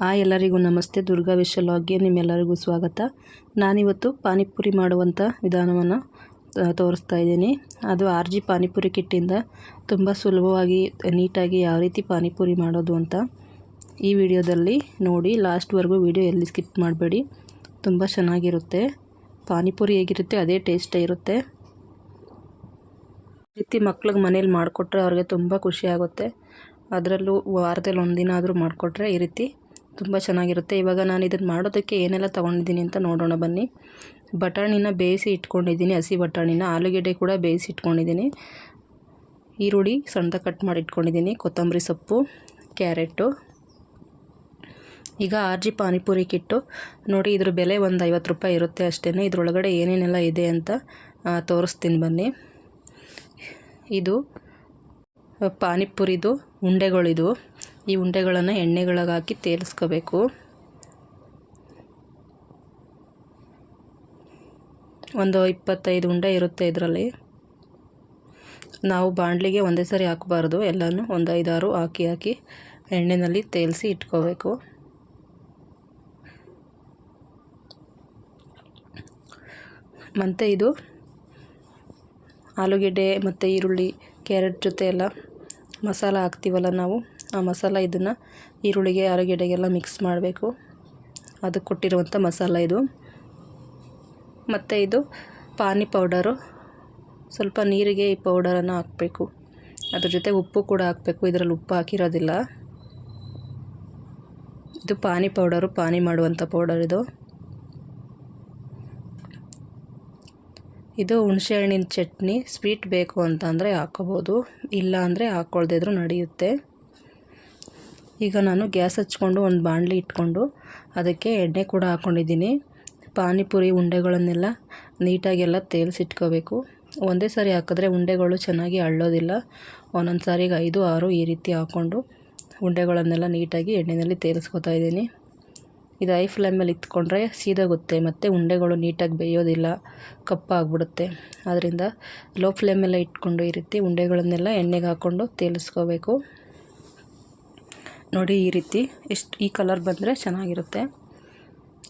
Hi ಎಲ್ಲರಿಗೂ ನಮಸ್ತೆ. ದುರ್ಗಾ ವಿಶ್ವಲಾಗ್ಗೆ ನಿಮ್ಮೆಲ್ಲರಿಗೂ ಸ್ವಾಗತ. ನಾನಿವತ್ತು ಪಾನಿಪುರಿ ಮಾಡುವಂಥ ವಿಧಾನವನ್ನು ತೋರಿಸ್ತಾ ಇದ್ದೀನಿ. ಅದು ಆರ್ ಜಿ ಪಾನಿಪುರಿ ಕಿಟ್ಟಿಂದ ತುಂಬ ಸುಲಭವಾಗಿ, ನೀಟಾಗಿ ಯಾವ ರೀತಿ ಪಾನಿಪುರಿ ಮಾಡೋದು ಅಂತ ಈ ವಿಡಿಯೋದಲ್ಲಿ ನೋಡಿ. ಲಾಸ್ಟ್ವರೆಗೂ ವಿಡಿಯೋ ಎಲ್ಲಿ ಸ್ಕಿಪ್ ಮಾಡಬೇಡಿ. ತುಂಬ ಚೆನ್ನಾಗಿರುತ್ತೆ. ಪಾನಿಪುರಿ ಹೇಗಿರುತ್ತೆ, ಅದೇ ಟೇಸ್ಟೇ ಇರುತ್ತೆ. ರೀತಿ ಮಕ್ಳಿಗೆ ಮನೇಲಿ ಮಾಡಿಕೊಟ್ರೆ ಅವ್ರಿಗೆ ತುಂಬ ಖುಷಿ ಆಗುತ್ತೆ. ಅದರಲ್ಲೂ ವಾರದಲ್ಲಿ ಒಂದಿನ ಆದರೂ ಮಾಡಿಕೊಟ್ರೆ ಈ ರೀತಿ ತುಂಬ ಚೆನ್ನಾಗಿರುತ್ತೆ. ಇವಾಗ ನಾನು ಇದನ್ನು ಮಾಡೋದಕ್ಕೆ ಏನೆಲ್ಲ ತೊಗೊಂಡಿದ್ದೀನಿ ಅಂತ ನೋಡೋಣ ಬನ್ನಿ. ಬಟಾಣಿನ ಬೇಯಿಸಿ ಇಟ್ಕೊಂಡಿದ್ದೀನಿ, ಹಸಿ ಬಟಾಣಿನ. ಆಲೂಗೆಡ್ಡೆ ಕೂಡ ಬೇಯಿಸಿ ಇಟ್ಕೊಂಡಿದ್ದೀನಿ. ಈರುಳ್ಳಿ ಸಣ್ಣದ ಕಟ್ ಮಾಡಿ ಇಟ್ಕೊಂಡಿದ್ದೀನಿ, ಕೊತ್ತಂಬರಿ ಸೊಪ್ಪು, ಕ್ಯಾರೆಟು. ಈಗ ಆರ್ ಜಿ ಪಾನಿಪುರಿ ಕಿಟ್ಟು. ನೋಡಿ, ಇದ್ರ ಬೆಲೆ ಒಂದು ಐವತ್ತು ರೂಪಾಯಿ ಇರುತ್ತೆ ಅಷ್ಟೇ ಇದರೊಳಗಡೆ ಏನೇನೆಲ್ಲ ಇದೆ ಅಂತ ತೋರಿಸ್ತೀನಿ ಬನ್ನಿ. ಇದು ಪಾನಿಪುರಿದು, ಉಂಡೆಗಳಿದು. ಈ ಉಂಡೆಗಳನ್ನು ಎಣ್ಣೆಗಳಿಗೆ ಹಾಕಿ ತೇಲಿಸ್ಕೋಬೇಕು. ಒಂದು ಇಪ್ಪತ್ತೈದು ಉಂಡೆ ಇರುತ್ತೆ ಇದರಲ್ಲಿ. ನಾವು ಬಾಣಲಿಗೆ ಒಂದೇ ಸರಿ ಹಾಕಬಾರ್ದು. ಎಲ್ಲನೂ ಒಂದು ಐದಾರು ಹಾಕಿ ಹಾಕಿ ಎಣ್ಣೆಯಲ್ಲಿ ತೇಲಿಸಿ ಇಟ್ಕೋಬೇಕು. ಮತ್ತು ಇದು ಆಲೂಗೆಡ್ಡೆ ಮತ್ತು ಈರುಳ್ಳಿ, ಕ್ಯಾರೆಟ್ ಜೊತೆ ಎಲ್ಲ ಮಸಾಲ ಹಾಕ್ತೀವಲ್ಲ ನಾವು, ಆ ಮಸಾಲ ಇದನ್ನು ಈರುಳ್ಳಿಗೆ, ಆಲೂಗೆಡ್ಡೆಗೆಲ್ಲ ಮಿಕ್ಸ್ ಮಾಡಬೇಕು. ಅದಕ್ಕೆ ಕೊಟ್ಟಿರುವಂಥ ಮಸಾಲ ಇದು. ಮತ್ತು ಇದು ಪಾನಿ ಪೌಡರು. ಸ್ವಲ್ಪ ನೀರಿಗೆ ಈ ಪೌಡರನ್ನು ಹಾಕಬೇಕು. ಅದ್ರ ಜೊತೆ ಉಪ್ಪು ಕೂಡ ಹಾಕಬೇಕು, ಇದರಲ್ಲಿ ಉಪ್ಪು ಹಾಕಿರೋದಿಲ್ಲ. ಇದು ಪಾನಿ ಪೌಡರು, ಪಾನಿ ಮಾಡುವಂಥ ಪೌಡರ್ ಇದು. ಇದು ಹುಣಸೆಹಣ್ಣಿನ ಚಟ್ನಿ. ಸ್ವೀಟ್ ಬೇಕು ಅಂತ ಅಂದರೆ ಹಾಕೋಬೋದು ಇಲ್ಲ ಅಂದರೆ ಹಾಕ್ಕೊಳ್ದಿದ್ರು ನಡೆಯುತ್ತೆ. ಈಗ ನಾನು ಗ್ಯಾಸ್ ಹಚ್ಕೊಂಡು ಒಂದು ಬಾಣಲಿ ಇಟ್ಕೊಂಡು ಅದಕ್ಕೆ ಎಣ್ಣೆ ಕೂಡ ಹಾಕ್ಕೊಂಡಿದ್ದೀನಿ ಪಾನಿಪುರಿ ಉಂಡೆಗಳನ್ನೆಲ್ಲ ನೀಟಾಗೆಲ್ಲ ತೇಲ್ಸಿಟ್ಕೋಬೇಕು. ಒಂದೇ ಸಾರಿ ಹಾಕಿದ್ರೆ ಉಂಡೆಗಳು ಚೆನ್ನಾಗಿ ಅಳ್ಳೋದಿಲ್ಲ ಒಂದೊಂದು ಸಾರಿಗೆ ಐದು, ಆರು ಈ ರೀತಿ ಹಾಕ್ಕೊಂಡು ಉಂಡೆಗಳನ್ನೆಲ್ಲ ನೀಟಾಗಿ ಎಣ್ಣೆಯಲ್ಲಿ ತೇಲಿಸ್ಕೊತಾ ಇದ್ದೀನಿ. ಇದು ಐ ಫ್ಲೇಮಲ್ಲಿ ಇತ್ಕೊಂಡ್ರೆ ಸೀದೋಗುತ್ತೆ, ಮತ್ತು ಉಂಡೆಗಳು ನೀಟಾಗಿ ಬೇಯೋದಿಲ್ಲ, ಕಪ್ಪಾಗ್ಬಿಡುತ್ತೆ. ಆದ್ದರಿಂದ ಲೋ ಫ್ಲೇಮೆಲ್ಲ ಇಟ್ಕೊಂಡು ಈ ರೀತಿ ಉಂಡೆಗಳನ್ನೆಲ್ಲ ಎಣ್ಣೆಗೆ ಹಾಕ್ಕೊಂಡು ತೇಲಿಸ್ಕೋಬೇಕು. ನೋಡಿ ಈ ರೀತಿ ಎಷ್ಟು, ಈ ಕಲರ್ ಬಂದರೆ ಚೆನ್ನಾಗಿರುತ್ತೆ.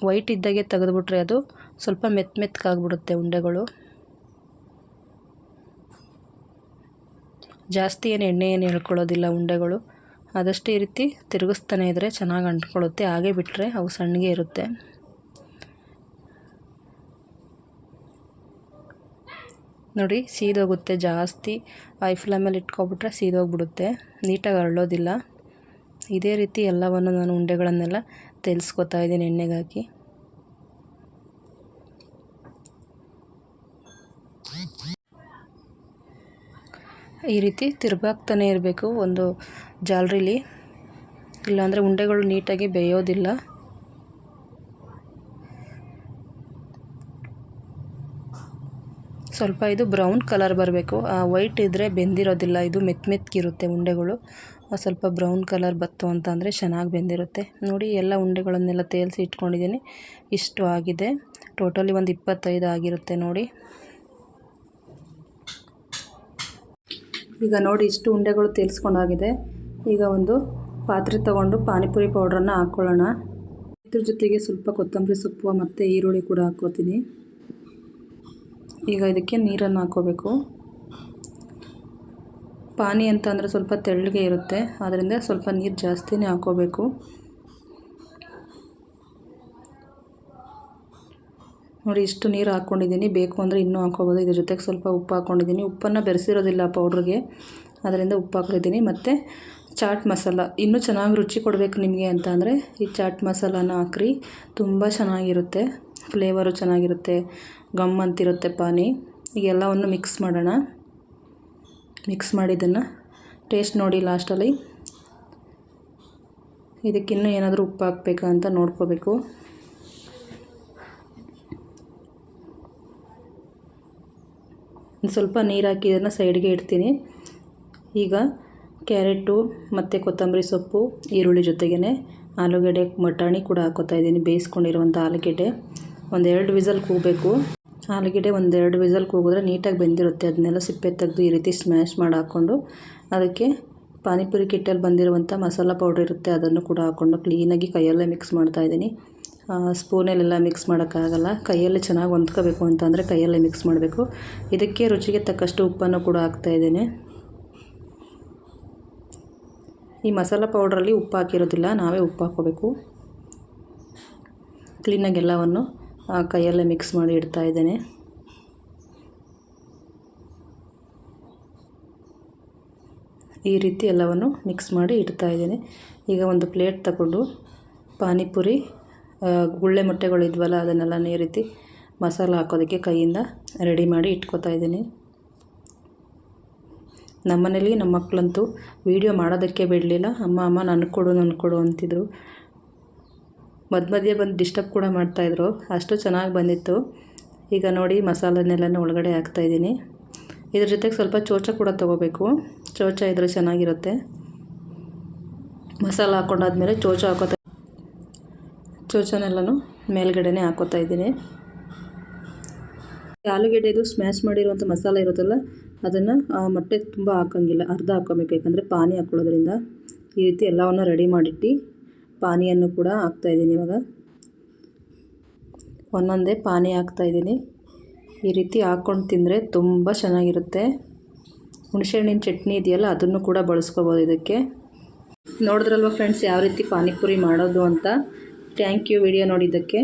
ವೈಟ್ ಇದ್ದಾಗೆ ತೆಗೆದುಬಿಟ್ರೆ ಅದು ಸ್ವಲ್ಪ ಮೆತ್ತ ಮೆತ್ತಗಾಗ್ಬಿಡುತ್ತೆ ಉಂಡೆಗಳು. ಜಾಸ್ತಿ ಏನು ಎಣ್ಣೆ ಏನು ಹೇಳ್ಕೊಳ್ಳೋದಿಲ್ಲ ಉಂಡೆಗಳು. ಆದಷ್ಟು ಈ ರೀತಿ ತಿರುಗಿಸ್ತಾನೆ ಇದ್ದರೆ ಚೆನ್ನಾಗಿ ಅಂಟ್ಕೊಳ್ಳುತ್ತೆ. ಹಾಗೆ ಬಿಟ್ಟರೆ ಅವು ಸಣ್ಣಗೆ ಇರುತ್ತೆ. ನೋಡಿ, ಸೀದೋಗುತ್ತೆ ಜಾಸ್ತಿ. ಐ ಮೇಲೆ ಇಟ್ಕೊಬಿಟ್ರೆ ಸೀದೋಗ್ಬಿಡುತ್ತೆ. ನೀಟಾಗಿ ಅರಳೋದಿಲ್ಲ. ಇದೇ ರೀತಿ ಎಲ್ಲವನ್ನು ನಾನು ಉಂಡೆಗಳನ್ನೆಲ್ಲ ತೆಲ್ಸ್ಕೊತಾ ಇದ್ದೀನಿ ಎಣ್ಣೆಗೆ ಹಾಕಿ ಈ ರೀತಿ ತಿರುಗಾಕ್ತಾನೆ ಇರಬೇಕು ಒಂದು ಜಾಲರಿಲಿ. ಇಲ್ಲಾಂದರೆ ಉಂಡೆಗಳು ನೀಟಾಗಿ ಬೇಯೋದಿಲ್ಲ. ಸ್ವಲ್ಪ ಇದು ಬ್ರೌನ್ ಕಲರ್ ಬರಬೇಕು. ಆ ವೈಟ್ ಇದ್ದರೆ ಬೆಂದಿರೋದಿಲ್ಲ, ಇದು ಮೆತ್ ಮೆತ್ತಗಿರುತ್ತೆ ಉಂಡೆಗಳು. ಸ್ವಲ್ಪ ಬ್ರೌನ್ ಕಲರ್ ಬತ್ತು ಅಂತ ಅಂದರೆ ಚೆನ್ನಾಗಿ ಬೆಂದಿರುತ್ತೆ. ನೋಡಿ, ಎಲ್ಲ ಉಂಡೆಗಳನ್ನೆಲ್ಲ ತೇಲಿಸಿ ಇಟ್ಕೊಂಡಿದ್ದೀನಿ. ಇಷ್ಟು ಆಗಿದೆ. ಟೋಟಲಿ ಒಂದು ಇಪ್ಪತ್ತೈದು ಆಗಿರುತ್ತೆ ನೋಡಿ. ಈಗ ನೋಡಿ ಇಷ್ಟು ಉಂಡೆಗಳು ತೇಲ್ಸ್ಕೊಂಡಾಗಿದೆ ಈಗ ಒಂದು ಪಾತ್ರೆ ತಗೊಂಡು ಪಾನಿಪುರಿ ಪೌಡ್ರನ್ನು ಹಾಕ್ಕೊಳ್ಳೋಣ ಇದ್ರ ಜೊತೆಗೆ ಸ್ವಲ್ಪ ಕೊತ್ತಂಬರಿ ಸೊಪ್ಪು ಮತ್ತು ಈರುಳ್ಳಿ ಕೂಡ ಹಾಕ್ಕೋತೀನಿ ಈಗ ಇದಕ್ಕೆ ನೀರನ್ನು ಹಾಕ್ಕೋಬೇಕು. ಪಾನಿ ಅಂತ ಅಂದರೆ ಸ್ವಲ್ಪ ತೆಳ್ಳಗೆ ಇರುತ್ತೆ. ಆದ್ದರಿಂದ ಸ್ವಲ್ಪ ನೀರು ಜಾಸ್ತಿನೇ ಹಾಕ್ಕೋಬೇಕು. ನೋಡಿ, ಇಷ್ಟು ನೀರು ಹಾಕ್ಕೊಂಡಿದ್ದೀನಿ. ಬೇಕು ಅಂದರೆ ಇನ್ನೂ ಹಾಕ್ಕೋಬೋದು. ಇದ್ರ ಜೊತೆಗೆ ಸ್ವಲ್ಪ ಉಪ್ಪು ಹಾಕ್ಕೊಂಡಿದ್ದೀನಿ. ಉಪ್ಪನ್ನು ಬೆರೆಸಿರೋದಿಲ್ಲ ಪೌಡ್ರಿಗೆ ಅದರಿಂದ ಉಪ್ಪು ಹಾಕಿದ್ದೀನಿ ಮತ್ತು ಚಾಟ್ ಮಸಾಲ. ಇನ್ನೂ ಚೆನ್ನಾಗಿ ರುಚಿ ಕೊಡಬೇಕು ನಿಮಗೆ ಅಂತ ಅಂದರೆ, ಈ ಚಾಟ್ ಮಸಾಲಾನ ಹಾಕ್ರಿ. ತುಂಬ ಚೆನ್ನಾಗಿರುತ್ತೆ. ಫ್ಲೇವರು ಚೆನ್ನಾಗಿರುತ್ತೆ. ಗಮ್ ಅಂತಿರುತ್ತೆ ಪಾನಿ. ಈಗ ಎಲ್ಲವನ್ನು ಮಿಕ್ಸ್ ಮಾಡೋಣ. ಮಿಕ್ಸ್ ಮಾಡಿದ್ದನ್ನು. ಟೇಸ್ಟ್ ನೋಡಿ ಲಾಸ್ಟಲ್ಲಿ ಇದಕ್ಕಿನ್ನೂ ಏನಾದರೂ ಉಪ್ಪು ಹಾಕ್ಬೇಕಾ ಅಂತ ನೋಡ್ಕೋಬೇಕು. ಸ್ವಲ್ಪ ನೀರು ಹಾಕಿ ಇದನ್ನು ಸೈಡ್ಗೆ ಇಡ್ತೀನಿ. ಈಗ ಕ್ಯಾರೆಟು ಮತ್ತು ಕೊತ್ತಂಬರಿ ಸೊಪ್ಪು, ಈರುಳ್ಳಿ ಜೊತೆಗೇ ಆಲೂಗಡ್ಡೆ ಮಟಾಣಿ ಕೂಡ ಹಾಕೋತಾ ಇದ್ದೀನಿ, ಬೇಯಿಸ್ಕೊಂಡಿರುವಂಥ ಆಲೂಗೆಡ್ಡೆ. ಒಂದೆರಡು ವಿಸಲ್ ಕೂಗಬೇಕು. ಆಲೂಗೆಡ್ಡೆ ಒಂದೆರಡು ವಿಸಲ್ ಕೂಗಿದ್ರೆ ನೀಟಾಗಿ ಬೆಂದಿರುತ್ತೆ. ಅದನ್ನೆಲ್ಲ ಸಿಪ್ಪೆ ತೆಗೆದು ಈ ರೀತಿ ಸ್ಮ್ಯಾಶ್ ಮಾಡಿ ಹಾಕ್ಕೊಂಡು ಅದಕ್ಕೆ ಪಾನಿಪುರಿ ಕಿಟ್ಟಲ್ಲಿ ಬಂದಿರುವಂಥ ಮಸಾಲ ಪೌಡ್ರ್ ಇರುತ್ತೆ, ಅದನ್ನು ಕೂಡ ಹಾಕ್ಕೊಂಡು ಕ್ಲೀನಾಗಿ ಕೈಯಲ್ಲೇ ಮಿಕ್ಸ್ ಮಾಡ್ತಾಯಿದ್ದೀನಿ ಸ್ಪೂನಲ್ಲೆಲ್ಲ ಮಿಕ್ಸ್ ಮಾಡೋಕ್ಕಾಗಲ್ಲ. ಕೈಯಲ್ಲಿ ಚೆನ್ನಾಗಿ ಹೊಂದ್ಕೋಬೇಕು ಅಂತಂದರೆ ಕೈಯಲ್ಲೇ ಮಿಕ್ಸ್ ಮಾಡಬೇಕು. ಇದಕ್ಕೆ ರುಚಿಗೆ ತಕ್ಕಷ್ಟು ಉಪ್ಪನ್ನು ಕೂಡ ಹಾಕ್ತಾಯಿದ್ದೇನೆ ಈ ಮಸಾಲ ಪೌಡ್ರಲ್ಲಿ ಉಪ್ಪು ಹಾಕಿರೋದಿಲ್ಲ, ನಾವೇ ಉಪ್ಪು ಹಾಕೋಬೇಕು ಕ್ಲೀನಾಗಿ ಎಲ್ಲವನ್ನು ಕೈಯಲ್ಲೇ ಮಿಕ್ಸ್ ಮಾಡಿ ಇಡ್ತಾ ಇದ್ದೇನೆ. ಈ ರೀತಿ ಎಲ್ಲವನ್ನು ಮಿಕ್ಸ್ ಮಾಡಿ ಇಡ್ತಾ ಇದ್ದೇನೆ. ಈಗ ಒಂದು ಪ್ಲೇಟ್ ತಗೊಂಡು ಪಾನಿಪುರಿ ಗುಳ್ಳೆ ಮೊಟ್ಟೆಗಳು ಇದ್ವಲ್ಲ, ಅದನ್ನೆಲ್ಲ ಈ ರೀತಿ ಮಸಾಲ ಹಾಕೋದಕ್ಕೆ ಕೈಯಿಂದ ರೆಡಿ ಮಾಡಿ ಇಟ್ಕೋತಾ ಇದ್ದೀನಿ. ನಮ್ಮನೇಲಿ ನಮ್ಮ ಮಕ್ಕಳಂತೂ ವೀಡಿಯೋ ಮಾಡೋದಕ್ಕೆ ಬಿಡಲಿಲ್ಲ. ಅಮ್ಮ ಅಮ್ಮ, ನನಗೆ ಕೊಡು ನನ್ನ ಕೊಡು ಅಂತಿದ್ರು. ಮಧ್ಯ ಮಧ್ಯೆ ಬಂದು ಡಿಸ್ಟರ್ಬ್ ಕೂಡ ಮಾಡ್ತಾಯಿದ್ರು ಅಷ್ಟು ಚೆನ್ನಾಗಿ ಬಂದಿತ್ತು. ಈಗ ನೋಡಿ ಮಸಾಲನ್ನೆಲ್ಲನೂ ಒಳಗಡೆ ಹಾಕ್ತಾಯಿದ್ದೀನಿ ಇದ್ರ ಜೊತೆಗೆ ಸ್ವಲ್ಪ ಚೋಚ ಕೂಡ ತೊಗೋಬೇಕು. ಚೋಚ ಇದ್ರೆ ಚೆನ್ನಾಗಿರುತ್ತೆ. ಮಸಾಲ ಹಾಕ್ಕೊಂಡಾದ್ಮೇಲೆ ಚೋಚ ಹಾಕೋತಾ ಚೋಚನೆಲ್ಲನೂ ಮೇಲ್ಗಡೆನೇ ಹಾಕೋತಾ ಇದ್ದೀನಿ. ಆಲೂಗೆಡ್ಡೆದು ಸ್ಮ್ಯಾಶ್ ಮಾಡಿರುವಂಥ ಮಸಾಲೆ ಇರುತ್ತಲ್ಲ, ಅದನ್ನು ಮೊಟ್ಟೆ ತುಂಬ ಹಾಕೋಂಗಿಲ್ಲ, ಅರ್ಧ ಹಾಕೋಬೇಕು ಯಾಕಂದರೆ ಪಾನಿ ಹಾಕ್ಕೊಳ್ಳೋದ್ರಿಂದ ಈ ರೀತಿ ಎಲ್ಲವನ್ನು ರೆಡಿ ಮಾಡಿಟ್ಟು ಪಾನಿಯನ್ನು ಕೂಡ ಹಾಕ್ತಾಯಿದ್ದೀನಿ ಇವಾಗ. ಒಂದೊಂದೇ ಪಾನಿ ಹಾಕ್ತಾಯಿದ್ದೀನಿ ಈ ರೀತಿ ಹಾಕ್ಕೊಂಡು ತಿಂದರೆ ತುಂಬ ಚೆನ್ನಾಗಿರುತ್ತೆ. ಹುಣಸೆಹಣ್ಣಿನ ಚಟ್ನಿ ಇದೆಯಲ್ಲ, ಅದನ್ನು ಕೂಡ ಬಳಸ್ಕೋಬೋದು ಇದಕ್ಕೆ. ನೋಡಿದ್ರಲ್ವ ಫ್ರೆಂಡ್ಸ್ ಯಾವ ರೀತಿ ಪಾನಿಪುರಿ ಮಾಡೋದು ಅಂತ? ಥ್ಯಾಂಕ್ ಯು ವಿಡಿಯೋ ನೋಡಿದ್ದಕ್ಕೆ.